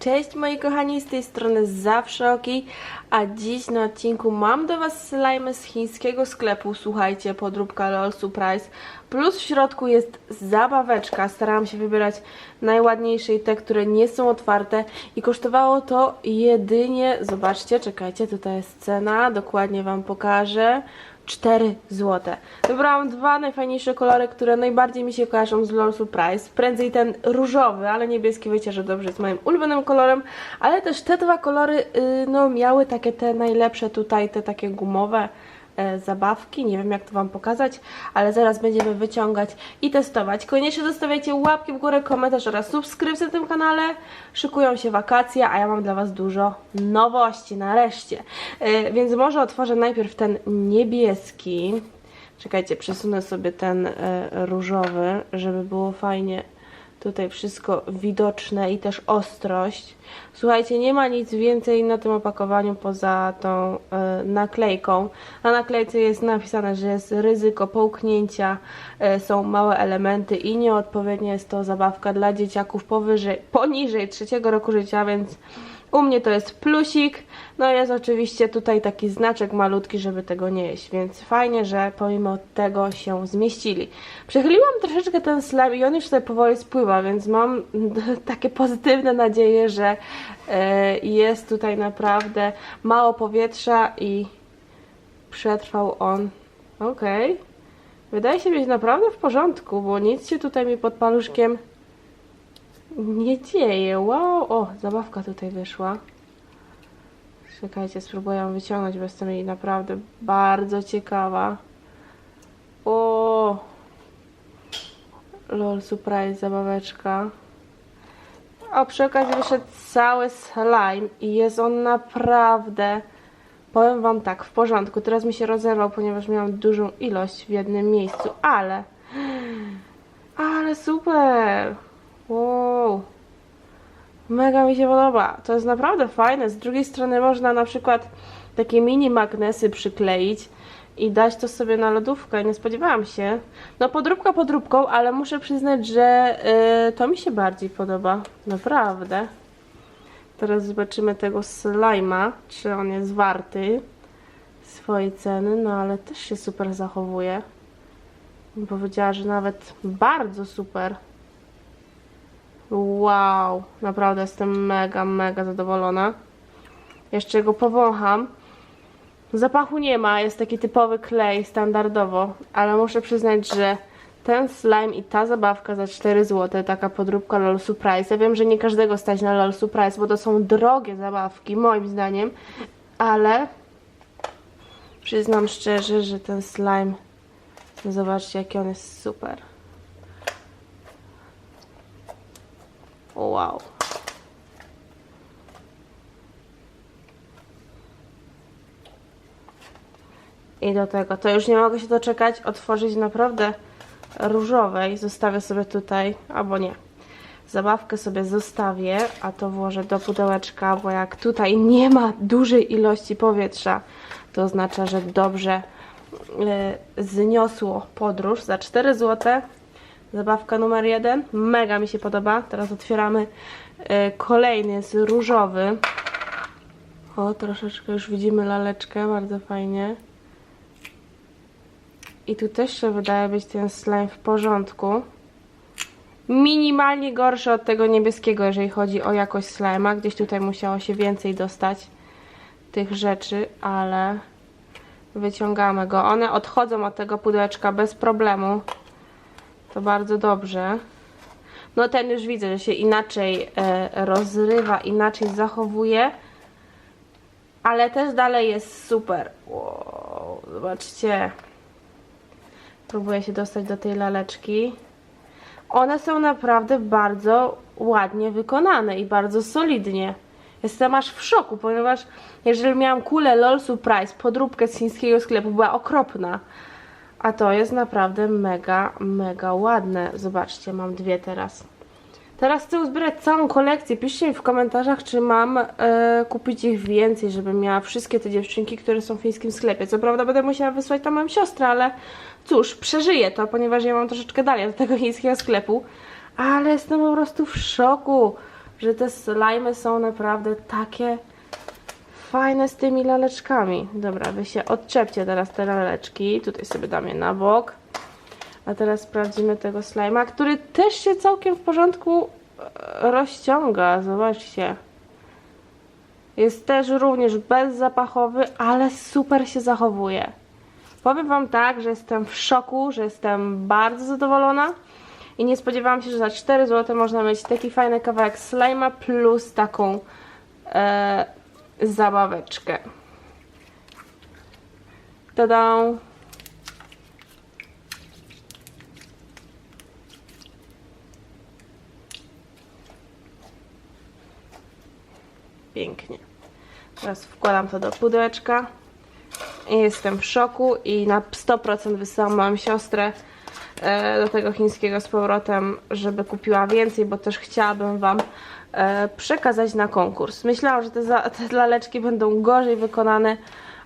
Cześć moi kochani, z tej strony zawsze ok, a dziś na odcinku mam do Was slime z chińskiego sklepu, słuchajcie, podróbka LOL Surprise, plus w środku jest zabaweczka, starałam się wybierać najładniejsze i te, które nie są otwarte. I kosztowało to jedynie, zobaczcie, czekajcie, tutaj jest cena, dokładnie Wam pokażę, 4 zł. Wybrałam dwa najfajniejsze kolory, które najbardziej mi się kojarzą z LOL Surprise. Prędzej ten różowy, ale niebieski wiecie, że dobrze jest moim ulubionym kolorem, ale też te dwa kolory y, no, miały takie te najlepsze tutaj, te takie gumowe zabawki. Nie wiem jak to Wam pokazać, ale zaraz będziemy wyciągać i testować. Koniecznie zostawiajcie łapki w górę, komentarz oraz subskrypcję na tym kanale. Szykują się wakacje, a ja mam dla Was dużo nowości nareszcie. E, Więc może otworzę najpierw ten niebieski. Czekajcie, przesunę sobie ten e, różowy, żeby było fajnie tutaj wszystko widoczne i też ostrość. Słuchajcie, nie ma nic więcej na tym opakowaniu poza tą e, naklejką. Na naklejce jest napisane, że jest ryzyko połknięcia, e, są małe elementy i nieodpowiednia jest to zabawka dla dzieciaków powyżej, poniżej trzeciego roku życia, więc u mnie to jest plusik. No jest oczywiście tutaj taki znaczek malutki, żeby tego nie jeść, więc fajnie, że pomimo tego się zmieścili. Przechyliłam troszeczkę ten slime i on już tutaj powoli spływa, więc mam takie pozytywne nadzieje, że e, jest tutaj naprawdę mało powietrza i przetrwał on. Okej. Wydaje się być naprawdę w porządku, bo nic się tutaj mi pod paluszkiem nie dzieje. Wow, o, zabawka tutaj wyszła. Czekajcie, spróbuję ją wyciągnąć, bo jestem jej naprawdę bardzo ciekawa. O! Lol, surprise, zabaweczka. A przy okazji wyszedł cały slime i jest on naprawdę, powiem wam tak, w porządku. Teraz mi się rozerwał, ponieważ miałam dużą ilość w jednym miejscu, ale, ale super! Wow! Mega mi się podoba. To jest naprawdę fajne. Z drugiej strony można na przykład takie mini magnesy przykleić i dać to sobie na lodówkę. Nie spodziewałam się. No podróbka podróbką, ale muszę przyznać, że yy, to mi się bardziej podoba. Naprawdę. Teraz zobaczymy tego slajma, czy on jest warty swojej ceny, no ale też się super zachowuje. Powiedziała, że nawet bardzo super. Wow, naprawdę jestem mega, mega zadowolona. Jeszcze go powącham. Zapachu nie ma, jest taki typowy klej, standardowo, ale muszę przyznać, że ten slime i ta zabawka za 4 zł, taka podróbka LOL Surprise. Ja wiem, że nie każdego stać na LOL Surprise, bo to są drogie zabawki, moim zdaniem, ale przyznam szczerze, że ten slime, zobaczcie, jaki on jest super. Wow. I do tego, to już nie mogę się doczekać, otworzyć naprawdę różowej. Zostawię sobie tutaj, albo nie. Zabawkę sobie zostawię, a to włożę do pudełeczka, bo jak tutaj nie ma dużej ilości powietrza, to oznacza, że dobrze y, zniosło podróż za 4 zł. Zabawka numer jeden. Mega mi się podoba. Teraz otwieramy e, kolejny, jest różowy. O, troszeczkę już widzimy laleczkę, bardzo fajnie. I tu też się wydaje być ten slime w porządku. Minimalnie gorszy od tego niebieskiego, jeżeli chodzi o jakość slima. Gdzieś tutaj musiało się więcej dostać tych rzeczy, ale wyciągamy go. One odchodzą od tego pudełeczka bez problemu. To bardzo dobrze. No ten już widzę, że się inaczej e, rozrywa, inaczej zachowuje. Ale też dalej jest super. Wow, zobaczcie. Próbuję się dostać do tej laleczki. One są naprawdę bardzo ładnie wykonane i bardzo solidnie. Jestem aż w szoku, ponieważ jeżeli miałam kulę LOL Surprise, podróbkę z chińskiego sklepu, była okropna. A to jest naprawdę mega, mega ładne. Zobaczcie, mam dwie teraz. Teraz chcę uzbierać całą kolekcję. Piszcie mi w komentarzach, czy mam e, kupić ich więcej, żebym miała wszystkie te dziewczynki, które są w chińskim sklepie. Co prawda będę musiała wysłać tam moją siostrę, ale cóż, przeżyję to, ponieważ ja mam troszeczkę dalej do tego chińskiego sklepu. Ale jestem po prostu w szoku. że te slajmy są naprawdę takie fajne z tymi laleczkami. Dobra, wy się odczepcie teraz te laleczki. Tutaj sobie dam je na bok. A teraz sprawdzimy tego slajma, który też się całkiem w porządku e, rozciąga. Zobaczcie. Jest też również bezzapachowy, ale super się zachowuje. Powiem Wam tak, że jestem w szoku, że jestem bardzo zadowolona i nie spodziewałam się, że za 4 zł można mieć taki fajny kawałek slajma plus taką e, zabaweczkę. Tada! Pięknie. Teraz wkładam to do pudełeczka. Jestem w szoku i na 100% wysyłam moją siostrę do tego chińskiego z powrotem, żeby kupiła więcej, bo też chciałabym Wam e, przekazać na konkurs. Myślałam, że te, za, te laleczki będą gorzej wykonane,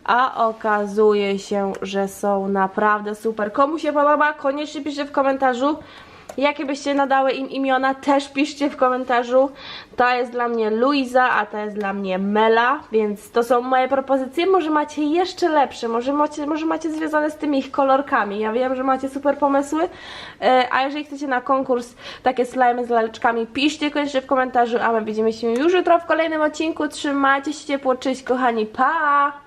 a okazuje się, że są naprawdę super. Komu się podoba, koniecznie piszcie w komentarzu. Jakie byście nadały im imiona, też piszcie w komentarzu. Ta jest dla mnie Luiza, a ta jest dla mnie Mela, więc to są moje propozycje. Może macie jeszcze lepsze, może macie, może macie związane z tymi ich kolorkami. Ja wiem, że macie super pomysły, E, a jeżeli chcecie na konkurs takie slimy z laleczkami, piszcie koniecznie w komentarzu, a my widzimy się już jutro w kolejnym odcinku. Trzymajcie się ciepło, cześć kochani, pa!